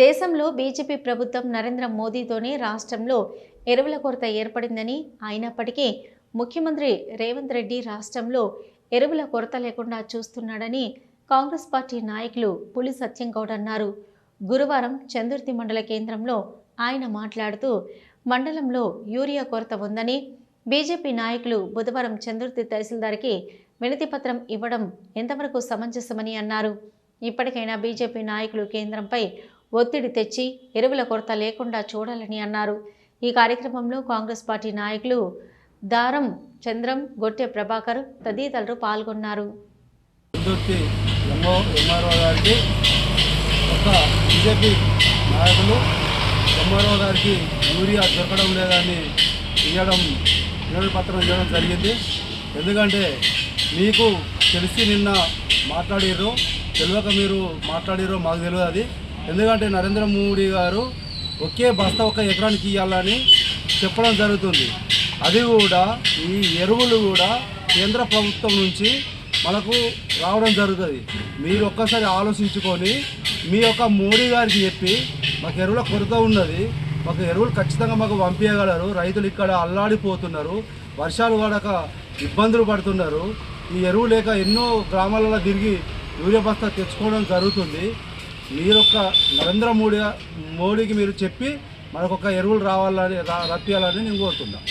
దేశంలో బీజేపీ ప్రభుత్వం నరేంద్ర మోదీతోనే రాష్ట్రంలో ఎరువుల కొరత ఏర్పడిందని అయినప్పటికీ ముఖ్యమంత్రి రేవంత్ రెడ్డి రాష్ట్రంలో ఎరువుల కొరత లేకుండా చూస్తున్నాడని కాంగ్రెస్ పార్టీ నాయకులు పులి సత్యంగౌడ్ అన్నారు. గురువారం చందుర్తి మండల కేంద్రంలో ఆయన మాట్లాడుతూ మండలంలో యూరియా కొరత ఉందని బీజేపీ నాయకులు బుధవారం చందుర్తి తహసీల్దార్కి వినతిపత్రం ఇవ్వడం ఎంతవరకు సమంజసమని అన్నారు. ఇప్పటికైనా బీజేపీ నాయకులు కేంద్రంపై ఒత్తిడి తెచ్చి ఎరువుల కొరత లేకుండా చూడాలని అన్నారు. ఈ కార్యక్రమంలో కాంగ్రెస్ పార్టీ నాయకులు దారం చంద్రం గొట్టె ప్రభాకర్ తదితరులు పాల్గొన్నారు. ఎంఆర్ఓ గారికి ఒక బీజేపీ నాయకులు ఎంఆర్ఓ గారికి యూరియా దొరకడం లేదని ఇవ్వడం వినతి పత్రం ఇవ్వడం జరిగింది. ఎందుకంటే మీకు తెలిసి నిన్న మాట్లాడిర్రు తెలియక మీరు మాట్లాడిర్రు మాకు తెలియదు అది. ఎందుకంటే నరేంద్ర మోడీ గారు ఒకే బస్తా ఒక ఎకరానికి ఇవ్వాలని చెప్పడం జరుగుతుంది. అది కూడా ఈ ఎరువులు కూడా కేంద్ర ప్రభుత్వం నుంచి మనకు రావడం జరుగుతుంది. మీరు ఒక్కసారి ఆలోచించుకొని మీ యొక్క మోడీ గారికి చెప్పి మాకు ఎరువుల కొరత ఉన్నది. మాకు ఎరువులు ఖచ్చితంగా మాకు పంపించగలరు. రైతులు ఇక్కడ అల్లాడిపోతున్నారు. వర్షాలు పడక ఇబ్బందులు పడుతున్నారు. ఈ ఎరువు లేక ఎన్నో గ్రామాలలో తిరిగి యూరియా బస్తా తెచ్చుకోవడం జరుగుతుంది. మీరొక నరేంద్ర మోడీ మోడీకి మీరు చెప్పి మనకొక ఎరువులు రావాలని రా- రప్పియాలని నేను కోరుతున్నాను